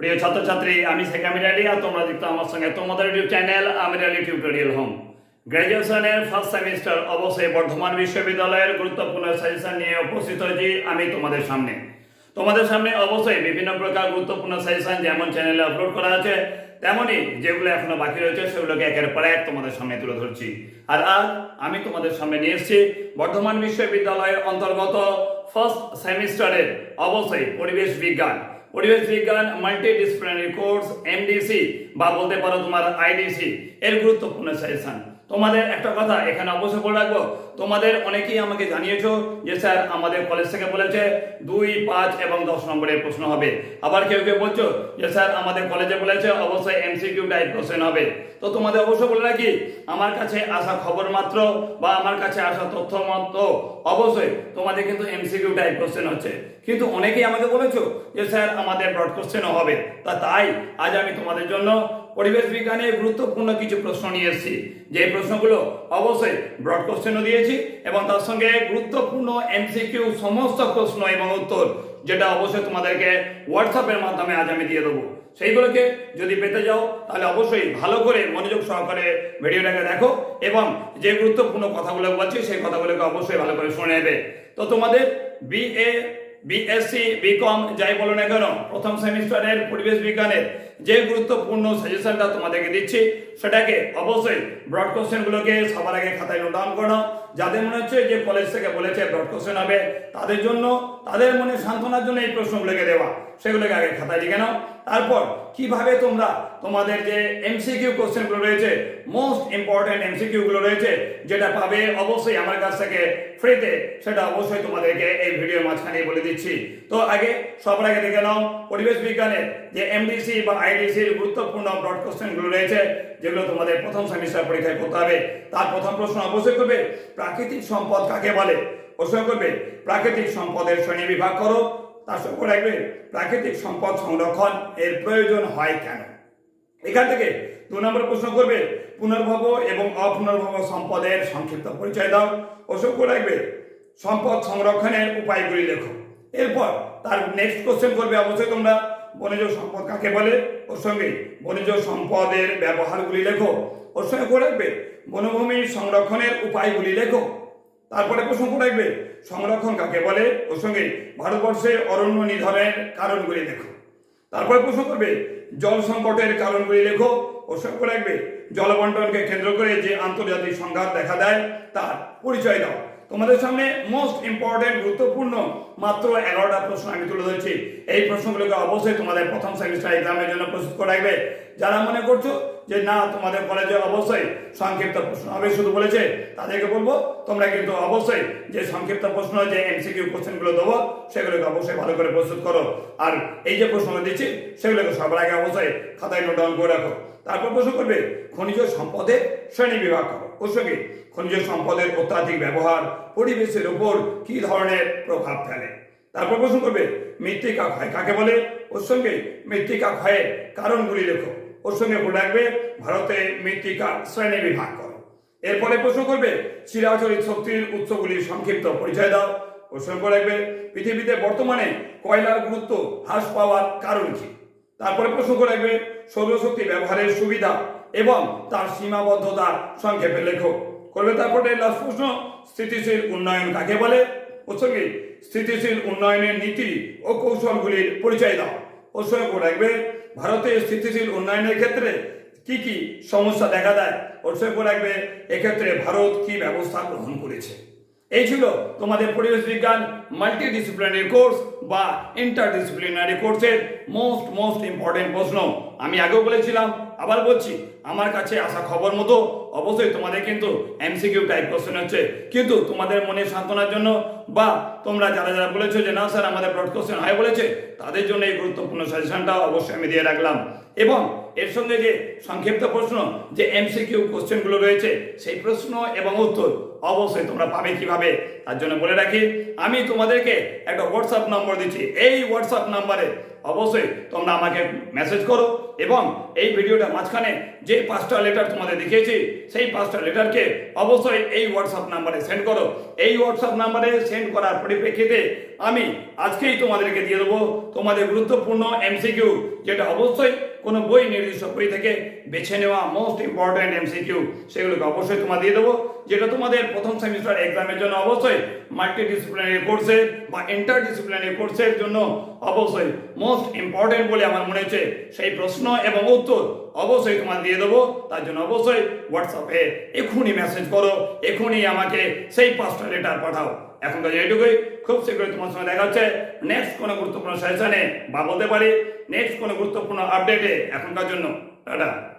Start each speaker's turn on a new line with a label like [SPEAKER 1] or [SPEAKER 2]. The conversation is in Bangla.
[SPEAKER 1] প্রিয় ছাত্রছাত্রী, আমি শেখ আমির আলী আর তোমরা দেখতো আমার সঙ্গে তোমাদের YouTube channel Amir Ali tutorial home গ্র্যাজুয়েশনের first semester অবশ্যই বর্ধমান বিশ্ববিদ্যালয়ের গুরুত্বপূর্ণ সাজেশন নিয়ে উপস্থিত হয়েছি আমি তোমাদের সামনে। তোমাদের সামনে অবশ্যই বিভিন্ন প্রকার গুরুত্বপূর্ণ সাজেশন যেমন চ্যানেলে আপলোড করা আছে তেমনই যেগুলো এখনও বাকি রয়েছে সেগুলোকে একের পর এক তোমাদের সামনে তুলে ধরছি। আর আজ আমি তোমাদের সামনে নিয়ে এসেছি বর্ধমান বিশ্ববিদ্যালয়ের অন্তর্গত ফার্স্ট সেমিস্টারের অবশ্যই পরিবেশ বিজ্ঞান। পরিবেশ বিজ্ঞান মাল্টিডিসিপ্লিনারি কোর্স এমডিসি বা বলতে পারো তোমার আইডিসি এর গুরুত্বপূর্ণ সাজেশন তোমাদের একটা কথা এখানে অবশ্যই বলে রাখব। তোমাদের অনেকেই আমাকে জানিয়েছো যে, স্যার, আমাদের কলেজ থেকে বলেছে দুই, পাঁচ এবং দশ নম্বরের প্রশ্ন হবে। আবার কেউ কেউ বলছো যে, স্যার, আমাদের কলেজে বলেছে অবশ্যই এমসিকিউ টাইপ কোশ্চেন হবে। তো তোমাদের অবশ্যই বলে রাখি, আমার কাছে আসা খবর মাত্র বা আমার কাছে আসা তথ্য মাত্র। অবশ্যই তোমাদের কিন্তু এমসিকিউ টাইপ কোশ্চেন হচ্ছে। কিন্তু অনেকেই আমাকে বলেছ যে, স্যার, আমাদের ব্রড কোশ্চেনও হবে। তা তাই আজ আমি তোমাদের জন্য পরিবেশ বিজ্ঞানের গুরুত্বপূর্ণ কিছু প্রশ্ন নিয়ে এসেছি। যে প্রশ্নগুলো অবশ্যই ব্রড কোশ্চেনও দিয়েছি এবং তার সঙ্গে গুরুত্বপূর্ণ এমসিকিউ সমস্ত প্রশ্ন এবং উত্তর যেটা অবশ্যই তোমাদেরকে হোয়াটসঅ্যাপের মাধ্যমে আজ আমি দিয়ে দেবো। সেইগুলোকে যদি পেতে যাও, তাহলে অবশ্যই ভালো করে মনোযোগ সহকারে ভিডিওটাকে দেখো এবং যে গুরুত্বপূর্ণ কথাগুলো বলছি, সেই কথাগুলোকে অবশ্যই ভালো করে শুনে নেবে। তো তোমাদের বিএ বিএসসি বিকম যাই বলো না কেন, প্রথম সেমিস্টারের পরিবেশ বিজ্ঞানের যে গুরুত্বপূর্ণ সাজেশনটা তোমাদেরকে দিচ্ছি, সেটাকে অবশ্যই ব্রড কোশ্চেনগুলোকে সবার আগে খাতায় নোট ডাউন করো যাদের মনে হচ্ছে যে কলেজ থেকে বলেছে ব্রড কোশ্চেন হবে, তাদের জন্য, তাদের মনে সান্ত্বনার জন্য এই প্রশ্নগুলোকে দেওয়া, সেগুলোকে আগে খাতায় লিখে নাও। তারপর, কীভাবে তোমরা তোমাদের যে এমসিকিউ কোশ্চেনগুলো রয়েছে মোস্ট ইম্পর্টেন্ট এমসিকিউগুলো রয়েছে, যেটা পাবে অবশ্যই আমার কাছ থেকে ফ্রিতে সেটা অবশ্যই তোমাদেরকে এই ভিডিওর মাঝখানে বলে দিচ্ছি। তো আগে সবার আগে দেখে নাও, পরিবেশ বিজ্ঞানের যে এমডিসি বা আইডিসির গুরুত্বপূর্ণ ব্রড কোশ্চেনগুলো রয়েছে, যেগুলো তোমাদের প্রথম সেমিস্টার পরীক্ষায় করতে হবে। তার প্রথম প্রশ্ন অবশ্যই করবে, প্রাকৃতিক সম্পদ কাকে বলে? প্রশ্ন করবে, প্রাকৃতিক সম্পদের শ্রেণি বিভাগ করো। তার সঙ্গে রাখবে, প্রাকৃতিক সম্পদ সংরক্ষণ এর প্রয়োজন হয় কেন? এখান থেকে দু নম্বর প্রশ্ন করবে, পুনর্ভব এবং অপুনর্ভব সম্পদের সংক্ষিপ্ত পরিচয় দাও। অসংখ্য রাখবে, সম্পদ সংরক্ষণের উপায়গুলি লেখো। এরপর তার নেক্সট কোশ্চেন করবে অবশ্যই তোমরা। বনজ সম্পদ কাকে বলে? ওর সঙ্গে বনজ সম্পদের ব্যবহারগুলি লেখো। ওর সঙ্গে করে রাখবে বনভূমি সংরক্ষণের উপায়গুলি লেখো। তারপরে প্রশ্ন রাখবে, সংরক্ষণ কাকে বলে? ওর সঙ্গে ভারতবর্ষে অরণ্য নিধনের কারণগুলি লেখো। তারপরে প্রশ্ন করবে, জল সংকটের কারণগুলি লেখো। ও সঙ্গে রাখবে, জলবন্টনকে কেন্দ্র করে যে আন্তর্জাতিক সংঘাত দেখা দেয়, তার পরিচয় দাও। তোমাদের সামনে মোস্ট ইম্পর্টেন্ট গুরুত্বপূর্ণ মাত্র এগারোটা প্রশ্ন আমি তুলে ধরছি। এই প্রশ্নগুলোকে অবশ্যই তোমাদের প্রথম সেমিস্টার এক্সামের জন্য প্রস্তুত করে যারা মনে করছ যে না, তোমাদের কলেজে অবশ্যই সংক্ষিপ্ত প্রশ্ন হবে, শুধু বলেছে, তাদেরকে বলব, তোমরা কিন্তু অবশ্যই যে সংক্ষিপ্ত প্রশ্ন, যে এমসিকিউ কোশ্চেনগুলো দেবো, সেগুলোকে অবশ্যই ভালো করে প্রস্তুত করো। আর এই যে প্রশ্ন দিচ্ছি, সেগুলোকে সবার আগে অবশ্যই খাতায় নোট ডাউন করে রাখো। তারপর প্রশ্ন করবে, খনিজ সম্পদের শ্রেণি বিভাগ করো। ওর সঙ্গে খনিজ সম্পদের অত্যাধিক ব্যবহার পরিবেশের উপর কি ধরনের প্রভাব ফেলে? তারপর প্রশ্ন করবে, মৃত্তিকা ক্ষয় কাকে বলে? ওর সঙ্গে মৃত্তিকা ক্ষয়ের কারণগুলি লেখো। ওর সঙ্গে রাখবে, ভারতে মৃত্তিকা শ্রেণি বিভাগ করো। এরপরে প্রশ্ন করবে চিরাচরিত শক্তির উৎসগুলির সংক্ষিপ্ত পরিচয় দাও। সঙ্গে রাখবে, পৃথিবীতে বর্তমানে কয়লার গুরুত্ব হ্রাস পাওয়ার কারণ কি? তারপরে প্রশ্ন করে রাখবে সৌরশক্তি ব্যবহারের সুবিধা এবং তার সীমাবদ্ধতা সংক্ষেপে লেখো। করবে তারপরে লাস্ট প্রশ্ন, স্থিতিশীল উন্নয়ন কাকে বলে? প্রসঙ্গে স্থিতিশীল উন্নয়নের নীতি ও কৌশলগুলির পরিচয় দাও। করে রাখবে। ভারতে স্থিতিশীল উন্নয়নের ক্ষেত্রে কি কি সমস্যা দেখা দেয়? করে রাখবে, এক্ষেত্রে ভারত কি ব্যবস্থা গ্রহণ করেছে? এই ছিল তোমাদের পরিবেশ বিজ্ঞান মাল্টি ডিসিপ্লিনারি কোর্স বা ইন্টার ডিসিপ্লিনারি কোর্সের মোস্ট মোস্ট ইম্পর্টেন্ট প্রশ্ন। আমি আগেও বলেছিলাম আবার বলছি, আমার কাছে আসা খবর মতো অবশ্যই তোমাদের কিন্তু এমসিকিউ টাইপ কোশ্চেন হচ্ছে। কিন্তু তোমাদের মনে সান্ত্বনার জন্য বা তোমরা যারা যারা বলেছ যে, না স্যার, আমাদের ব্রড কোশ্চেন হয় বলেছে, তাদের জন্য এই গুরুত্বপূর্ণ সাজেশনটা অবশ্যই আমি দিয়ে রাখলাম। এবং এর সঙ্গে যে সংক্ষিপ্ত প্রশ্ন যে এমসিকিউ কোশ্চেনগুলো রয়েছে, সেই প্রশ্ন এবং উত্তর অবশ্যই তোমরা পাবে কীভাবে, তার জন্য বলে রাখি। আমি তোমাদেরকে একটা হোয়াটসঅ্যাপ নম্বর দিচ্ছি। এই হোয়াটসঅ্যাপ নাম্বারে অবশ্যই তোমরা আমাকে মেসেজ করো এবং এই ভিডিওটা মাঝখানে যে পাঁচটা লেটার তোমাদের দেখিয়েছি, সেই পাঁচটা লেটারকে অবশ্যই এই হোয়াটসঅ্যাপ নাম্বারে সেন্ড করো। এই হোয়াটসঅ্যাপ নাম্বারে সেন্ড করার পরিপ্রেক্ষিতে আমি আজকেই তোমাদেরকে দিয়ে দেবো তোমাদের গুরুত্বপূর্ণ এমসিকিউ যেটা অবশ্যই কোনো বই নির্দিষ্ট বই থেকে বেছে নেওয়া মোস্ট ইম্পর্ট্যান্ট এমসিকিউ সেগুলোকে অবশ্যই তোমার দিয়ে দেবো, যেটা তোমাদের প্রথম সেমিস্টার এক্সামের জন্য অবশ্যই মাল্টি ডিসিপ্লিনারি কোর্সের বা ইন্টার ডিসিপ্লিনারি কোর্সের জন্য অবশ্যই মোস্ট ইম্পর্টেন্ট বলে আমার মনে হচ্ছে সেই প্রশ্ন এবং উত্তর অবশ্যই তোমার দিয়ে দেবো। তার জন্য অবশ্যই হোয়াটসঅ্যাপে এখনই মেসেজ করো এখনই আমাকে সেই পাঁচটা লেটার পাঠাও। এখনকার এইটুকুই। খুব শীঘ্রই তোমার সঙ্গে দেখা হচ্ছে। নেক্সট কোনো গুরুত্বপূর্ণ সেশনে বা বলতে পারি। নেক্সট কোনো গুরুত্বপূর্ণ আপডেটে এখনকার জন্য। টাটা